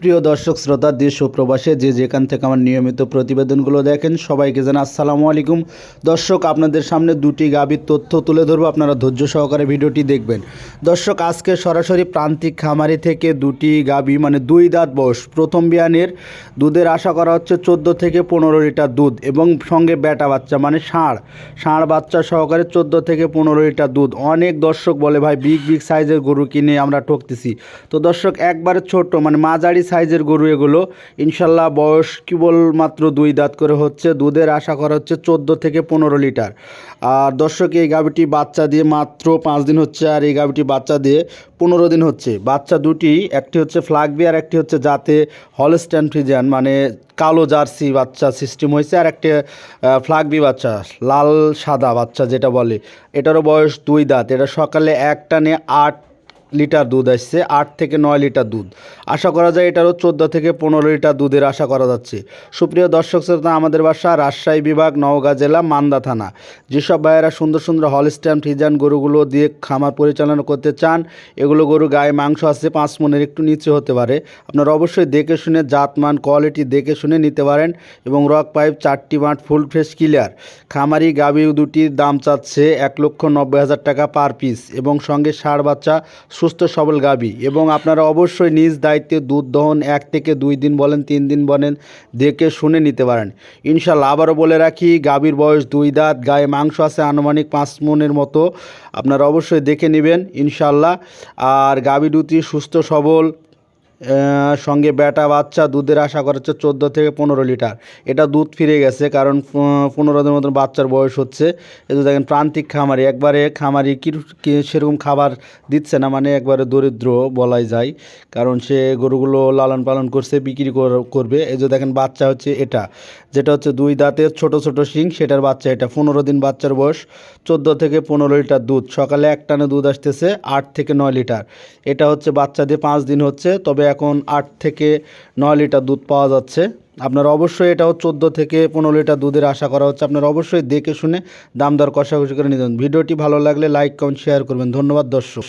প্রিয় দর্শক, শ্রোতা, দেশ ও প্রবাসে যে যেখান থেকে আমার নিয়মিত প্রতিবেদনগুলো দেখেন, সবাইকে জানা আসসালামু আলাইকুম। দর্শক, আপনাদের সামনে দুটি গাভীর তথ্য তুলে ধরবো, আপনারা ধৈর্য সহকারে ভিডিওটি দেখবেন। দর্শক, আজকে সরাসরি প্রান্তিক খামারি থেকে দুটি গাভী মানে দুই দাঁত বয়স। প্রথম বিয়ানের দুধের আশা করা হচ্ছে চোদ্দ থেকে পনেরো লিটার দুধ এবং সঙ্গে ব্যাটা বাচ্চা মানে ষাঁড়। ষাঁড় বাচ্চা সহকারে চোদ্দ থেকে পনেরো লিটার দুধ। অনেক দর্শক বলে, ভাই, বিগ বিগ সাইজের গরু কিনে আমরা ঠকতেছি। তো দর্শক, একবারে ছোট মানে মাঝারি সাইজের গরু এগুলো। ইনশাল্লাহ বয়স কেবল মাত্র দুই দাঁত করে হচ্ছে। দুধের আশা করা হচ্ছে চোদ্দ থেকে পনেরো লিটার। আর দর্শক, এই গাভিটি বাচ্চা দিয়ে মাত্র পাঁচ দিন হচ্ছে, আর এই গাভিটি বাচ্চা দিয়ে পনেরো দিন হচ্ছে। বাচ্চা দুটি, একটি হচ্ছে ফ্লাগবি আর একটি হচ্ছে যাতে হলস্ট্যান ফ্রিজিয়ান মানে কালো জার্সি বাচ্চা সিস্টেম হয়েছে, আর একটা ফ্লাগবি বাচ্চা, লাল সাদা বাচ্চা যেটা বলে। এটারও বয়স দুই দাঁত। এটা সকালে এক টানে আট লিটার দুধ আসছে, আট থেকে নয় লিটার দুধ। আশা করা যায় এটারও চোদ্দ থেকে পনেরো লিটার দুধের আশা করা যাচ্ছে। সুপ্রিয় দর্শক শ্রোতা, আমাদের বাসা রাজশাহী বিভাগ, নওগাঁ জেলা, মান্দা থানা। যেসব ভাইয়েরা সুন্দর সুন্দর হলস্ট্যাম ফ্রিজান গরুগুলো দিয়ে খামার পরিচালনা করতে চান, এগুলো গরু গায়ে মাংস আছে, পাঁচ মনের একটু নিচে হতে পারে। আপনারা অবশ্যই দেখে শুনে জাতমান, কোয়ালিটি দেখে শুনে নিতে পারেন এবং রক পাইপ, চারটি মাঠ ফুল ফ্রেশ ক্লিয়ার। খামারি গাভি দুটির দাম চাচ্ছে এক লক্ষ নব্বই হাজার টাকা পার পিস এবং সঙ্গে ষাঁড় বাচ্চা সুস্থ, সবল গাভী। এবং আপনারা অবশ্যই নিজ দায়িত্বে দুধ দহন এক থেকে দুই দিন বলেন, তিন দিন বলেন, দেখে শুনে নিতে পারেন। ইনশাল্লাহ আবারও বলে রাখি, গাভীর বয়স দুই দাঁত, গায়ে মাংস আছে আনুমানিক পাঁচ মনের মতো। আপনারা অবশ্যই দেখে নেবেন ইনশাল্লাহ আর গাভী দুটি সুস্থ, সবল সঙ্গে ব্যাটা বাচ্চা দুধের আশা করা হচ্ছে চোদ্দ থেকে পনেরো লিটার। এটা দুধ ফিরে গেছে, কারণ পনেরো দিনের মতন বাচ্চার বয়স হচ্ছে। এই দেখেন, প্রান্তিক খামারি, একবারে খামারি কি সেরকম খাবার দিচ্ছে না মানে একবারে দরিদ্র বলাই যায়, কারণ সে গরুগুলো লালন পালন করছে, বিক্রি কর- করবে। এই যে দেখেন, বাচ্চা হচ্ছে এটা, যেটা হচ্ছে দুই দাঁতের ছোট ছোট শিং, সেটার বাচ্চা এটা। পনেরো দিন বাচ্চার বয়স, চোদ্দ থেকে পনেরো লিটার দুধ। সকালে এক টানে দুধ আসতেছে আট থেকে নয় লিটার। এটা হচ্ছে বাচ্চা দিয়ে পাঁচ দিন হচ্ছে, তবে এখন আট থেকে নয় লিটার দুধ পাওয়া যাচ্ছে। আপনার অবশ্যই এটাও চোদ্দ থেকে পনেরো লিটার দুধের আশা করা হচ্ছে। আপনার অবশ্যই দেখে শুনে দাম দর কষাকষি করে নিতেন ভিডিওটি ভালো লাগলে লাইক, কমেন্ট শেয়ার করবেন। ধন্যবাদ, দর্শক।